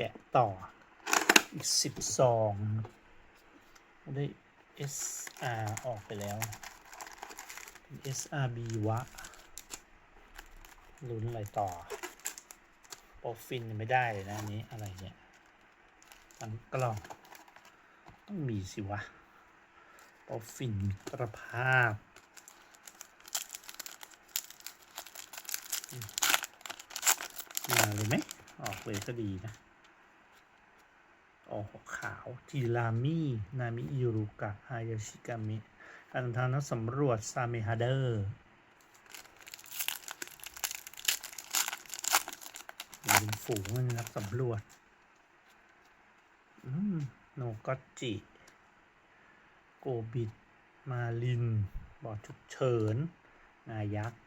แกะต่ออีกสิบซองได้ SR ออกไปแล้ว SRB วะลุ้นอะไรต่อโปรฟินไม่ได้เลยนะอันนี้อะไรเนี่ยทั้งกล่องต้องมีสิวะโปรฟินมิตรภาพมาเลยไหมออกเลยก็ดีนะ ออกขาวทีรามินามิยูรุกะฮายาชิกามิการเดินทางนักสำรวจซาเมฮาเดอร์เป็นฝูงมันนักสำรวจโนกอตจิ โกบิด มาลิน บอดฉุกเฉิน นายักษ์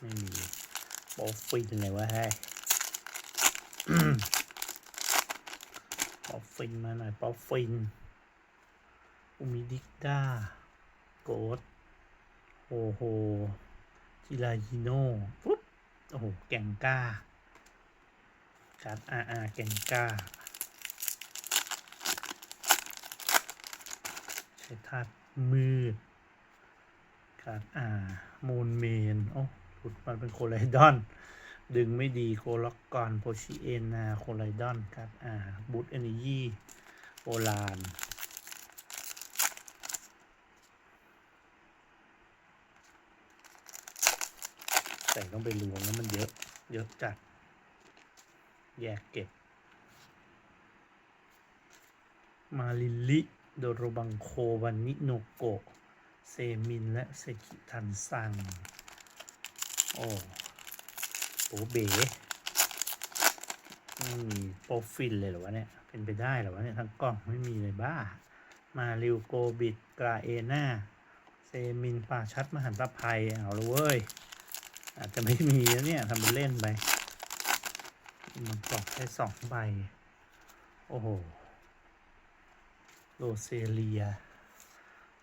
ไม่มีโปฟินเลยวะให้ย ป๊อป ฟินมาหน่อยป๊อปฟินอุมิดิกด้าโกดโอโฮจิรายิโน่ปุ๊บโอ้โห แก่งก้าการ์ดอาอาแก่งก้า ใช้ธาตุมืดการ์ดอาโมนเมน โอ้หลุดมาเป็นโคไลดอน ดึงไม่ดีโคล็อกกอนโพชิเอนาโคไลดอนครับ อ่าบูตเอเนจีโบลานใส่ต้องไปรวมแล้วมันเยอะ เยอะจัด แยกเก็บ มาลิลิ โดโรบังโควันนิโนโก เซมินและเซกิทันซัง โอ้ โอ้เบ๋ไม่มีโปรฟินเลยเหรอวะเนี่ย เป็นไปได้เหรอวะเนี่ย ทั้งกล้องไม่มีเลยบ้า มาริวโกบิดกราเอนาเซมินปาชัดมหันตภัยเอาละเว้ย อาจจะไม่มีแล้วเนี่ยทำเป็นเล่นไป มันกรอกแค่สองใบ โอ้โห โรเซเลีย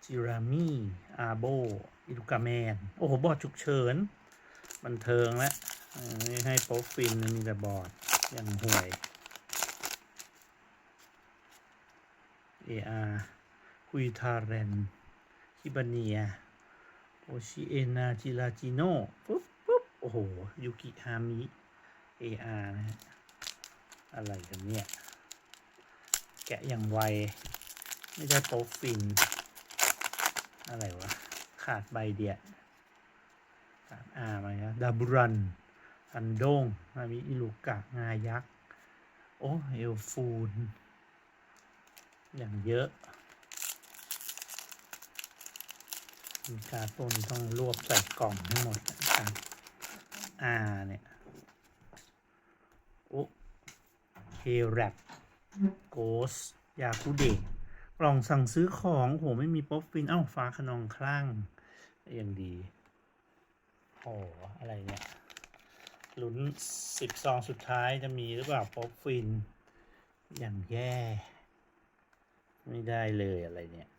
จิรามีอาโบ อิลูกาแมน โอ้โห บอดฉุกเฉิน บันเทิงแล้ว ไม่ให้โป๊ปฟินมีแต่บอดอย่างห่วย AR คุยทาเรนคิบาเนีย โอชิเอนาจิราจิโนปุ๊บปุ๊บโอ้โหยูกิฮามิ AR นะฮะอะไรกันเนี่ย แกะอย่างไว ไม่ได้โป๊ปฟิน อะไรวะ ขาดใบเดียวอ่ามาครับดับรัน อันโดงมามีอิลูกะงายักษ์ โอ้เอลฟูน อย่างเยอะมีการต้นต้องรวบใส่กล่องให้หมดนะครับอ่าเนี่ยโอ้เคแรปโกสยาคุเดะกล่องสั่งซื้อของโหไม่มีป๊อปฟินเอ้าฟ้าขนองคลั่งยังดีโอ้อะไรเนี่ย ลุ้นสิบซองสุดท้ายจะมีหรือเปล่าป๊อปฟิน อย่างแย่ ไม่ได้เลยอะไรเนี่ย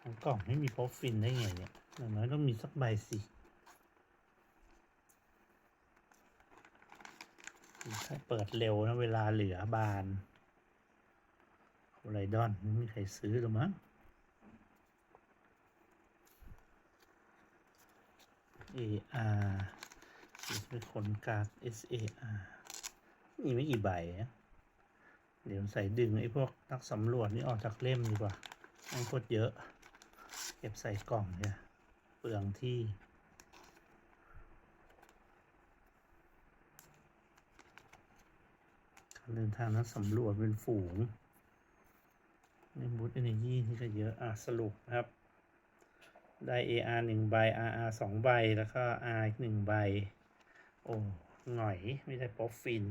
ทั้งกล่องไม่มีป๊อปฟินได้ไงเนี่ยอย่างน้อยต้องมีสักใบสิถ้าเปิดเร็วนะเวลาเหลือบานโคไลดอนไม่มีใครซื้อหรอมั้ง AR เป็นคนการ์ด SAR มีไม่กี่ใบนะเดี๋ยวใส่ดึงไอ้พวกนักสำรวจนี่ออกจากเล่มดีกว่ามันโคตรเยอะ เก็บใส่กล่องเนี่ยเปลืองที่ การเดินทางนักสำรวจเป็นฝูงในบูธเอเนจีนี่ก็เยอะ อะ สรุปนะครับ ได้ AR หนึ่งใบ RR สองใบ แล้วก็ R อีกหนึ่งใบ โอ้หน่อยไม่ได้ป๊อปฟิน